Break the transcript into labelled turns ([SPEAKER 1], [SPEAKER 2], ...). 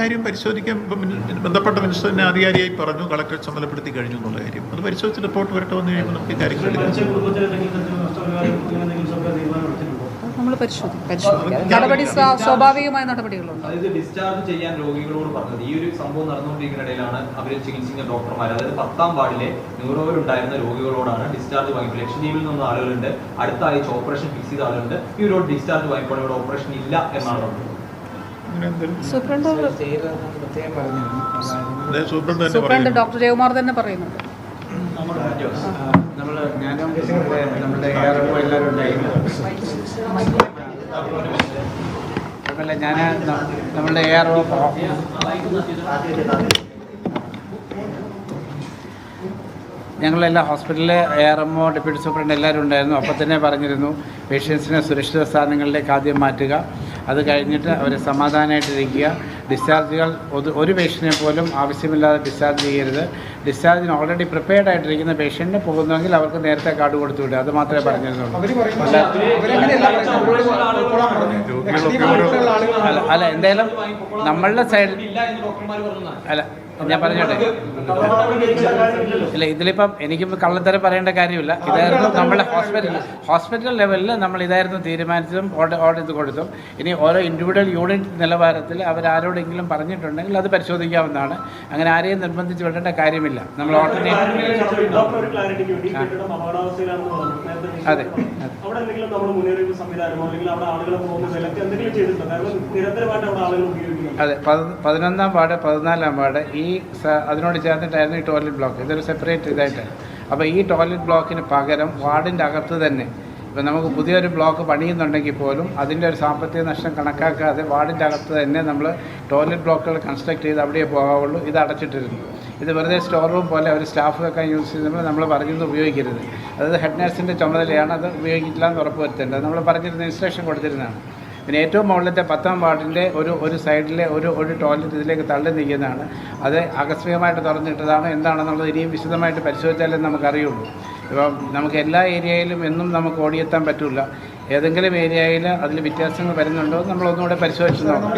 [SPEAKER 1] കാര്യം പരിശോധിക്കാൻ ഇപ്പം ബന്ധപ്പെട്ട മിനിസ്റ്റർ തന്നെ ആധികാരിയായി പറഞ്ഞു കളക്ടർ ചുമതലപ്പെടുത്തി കഴിഞ്ഞു എന്നുള്ള കാര്യം. അത് പരിശോധിച്ച് റിപ്പോർട്ട് വരട്ടെ വന്നു കഴിയുമ്പോൾ നമുക്ക് കാര്യങ്ങൾ
[SPEAKER 2] നമ്മൾ പരിശോധിക്കും. നടപടി സ്വാഭാവികമായ നടപടികളുണ്ട്.
[SPEAKER 3] അതായത് ഡിസ്ചാർജ് ചെയ്യാൻ രോഗികളോട് പറഞ്ഞത് ഈ ഒരു സംഭവം നടന്നുകൊണ്ടിരിക്കുന്ന ഇടയിലാണ് അവർ ചികിത്സിക്കുന്ന ഡോക്ടർമാർ. അതായത് പത്താം വാർഡിലെ ന്യൂറോയിലുണ്ടായിരുന്ന രോഗികളോടാണ് ഡിസ്ചാർജ് വാങ്ങിപ്പോൾ ലക്ഷദ്വീപിൽ നിന്ന് ആളുകളുണ്ട്. അടുത്ത ആഴ്ച ഓപ്പറേഷൻ ഫിക്സ് ചെയ്ത ആളുകളുണ്ട്. ഈ ഒരു ഡിസ്ചാർജ് വാങ്ങിപ്പോൾ ഇവിടെ ഓപ്പറേഷൻ ഇല്ല എന്നാണ് പറഞ്ഞത്.
[SPEAKER 2] സൂപ്രണ്ട്
[SPEAKER 1] സൂപ്രണ്ട് തന്നെ
[SPEAKER 2] സൂപ്രണ്ട് ഡോക്ടർ ജയകുമാർ തന്നെ പറയുന്നുണ്ട്.
[SPEAKER 4] നമ്മൾ ഞാനും നമ്മുടെ എല്ലാവരും ഉണ്ടായിരുന്നു ഞാൻ നമ്മളുടെ എയർ ഞങ്ങളെല്ലാം ഹോസ്പിറ്റലിൽ R M O deputy superintendent എല്ലാവരും ഉണ്ടായിരുന്നു. അപ്പോൾ തന്നെ പറഞ്ഞിരുന്നു പേഷ്യൻസിനെ സുരക്ഷിത സ്ഥാനങ്ങളിലേക്ക് ആദ്യം മാറ്റുക. അത് കഴിഞ്ഞിട്ട് അവരെ സമാധാനമായിട്ടിരിക്കുക ഡിസ്ചാർജുകൾ ഒരു- ഒരു പേഷ്യനെ പോലും ആവശ്യമില്ലാതെ ഡിസ്ചാർജ് ചെയ്യരുത്. ഡിസ്ചാർജിന് ഓൾറെഡി പ്രിപ്പയർഡ് ആയിട്ടിരിക്കുന്ന പേഷ്യന്റിന് പോകുന്നെങ്കിൽ അവർക്ക് നേരത്തെ കാർഡ് കൊടുത്തു വിടുക. അത് മാത്രമേ പറഞ്ഞിരുന്നുള്ളൂ. അല്ല അല്ല എന്തായാലും നമ്മളുടെ സൈഡിൽ
[SPEAKER 3] ഇല്ല എന്ന് ഡോക്ടർമാർ പറഞ്ഞു
[SPEAKER 4] അല്ല ഞാൻ പറഞ്ഞോട്ടെ? ഇല്ല ഇതിലിപ്പം എനിക്കും കള്ളത്തരം പറയേണ്ട കാര്യമില്ല. ഇതായിരുന്നു നമ്മുടെ ഹോസ്പിറ്റൽ ഹോസ്പിറ്റൽ ലെവലിൽ നമ്മൾ ഇതായിരുന്നു തീരുമാനിച്ചതും ഓർഡർ ഓർഡർ ചെയ്ത് കൊടുത്തും ഇനി ഓരോ ഇൻഡിവിജ്വൽ യൂണിറ്റ് നിലവാരത്തിൽ അവരാരോടെങ്കിലും പറഞ്ഞിട്ടുണ്ടെങ്കിൽ അത് പരിശോധിക്കാവുന്നതാണ്. അങ്ങനെ ആരെയും നിർബന്ധിച്ച് വിടേണ്ട കാര്യമില്ല. നമ്മൾ ഓൾട്ടർനേറ്റ് അതെ അതെ. പതിനൊന്നാം വാർഡ് പതിനാലാം വാർഡ് ഈ സ- അതിനോട് ചേർന്നിട്ടായിരുന്നു ഈ ടോയ്ലറ്റ് ബ്ലോക്ക് ഇതൊരു സെപ്പറേറ്റ് ഇതായിട്ടാണ് അപ്പോൾ ഈ ടോയ്ലറ്റ് ബ്ലോക്കിന് പകരം വാർഡിന്റെ അകത്ത് തന്നെ ഇപ്പം നമുക്ക് പുതിയൊരു ബ്ലോക്ക് പണിയുന്നുണ്ടെങ്കിൽ പോലും അതിന്റെ ഒരു സാമ്പത്തിക നഷ്ടം കണക്കാക്കാതെ വാർഡിന്റെ അകത്ത് തന്നെ നമ്മൾ ടോയ്ലറ്റ് ബ്ലോക്കുകൾ കൺസ്ട്രക്ട് ചെയ്ത് അവിടെ പോകാവുള്ളൂ. ഇത് അടച്ചിട്ടിരുന്നു. ഇത് വെറുതെ സ്റ്റോർ റൂം പോലെ അവർ സ്റ്റാഫ് വെക്കാൻ യൂസ് ചെയ്യുമ്പോൾ നമ്മൾ പറഞ്ഞത് ഉപയോഗിക്കരുത്. അതായത് ഹെഡ് നേഴ്സിന്റെ ചുമതലയാണ് അത് ഉപയോഗിക്കില്ല എന്ന് ഉറപ്പ് വരുത്തേണ്ടത് നമ്മൾ പറഞ്ഞിരുന്ന ഇൻസ്ട്രക്ഷൻ കൊടുത്തിരുന്നതാണ്. പിന്നെ ഏറ്റവും മുകളിലത്തെ പത്താം വാർഡിന്റെ ഒരു ഒരു സൈഡിലെ ഒരു ഒരു ടോയ്ലറ്റ് ഇതിലേക്ക് തള്ളി നിൽക്കുന്നതാണ്. അത് ആകസ്മികമായിട്ട് തുറന്നിട്ടതാണ്. എന്താണെന്നുള്ളത് ഇനിയും വിശദമായിട്ട് പരിശോധിച്ചാലേ നമുക്കറിയുള്ളൂ. ഇപ്പം നമുക്ക് എല്ലാ ഏരിയയിലും എന്നും നമുക്ക് ഓടിയെത്താൻ പറ്റില്ല ഏതെങ്കിലും ഏരിയയിൽ അതിൽ വ്യത്യാസങ്ങൾ വരുന്നുണ്ടോ ഒരു പരിശോധിച്ച് നോക്കണം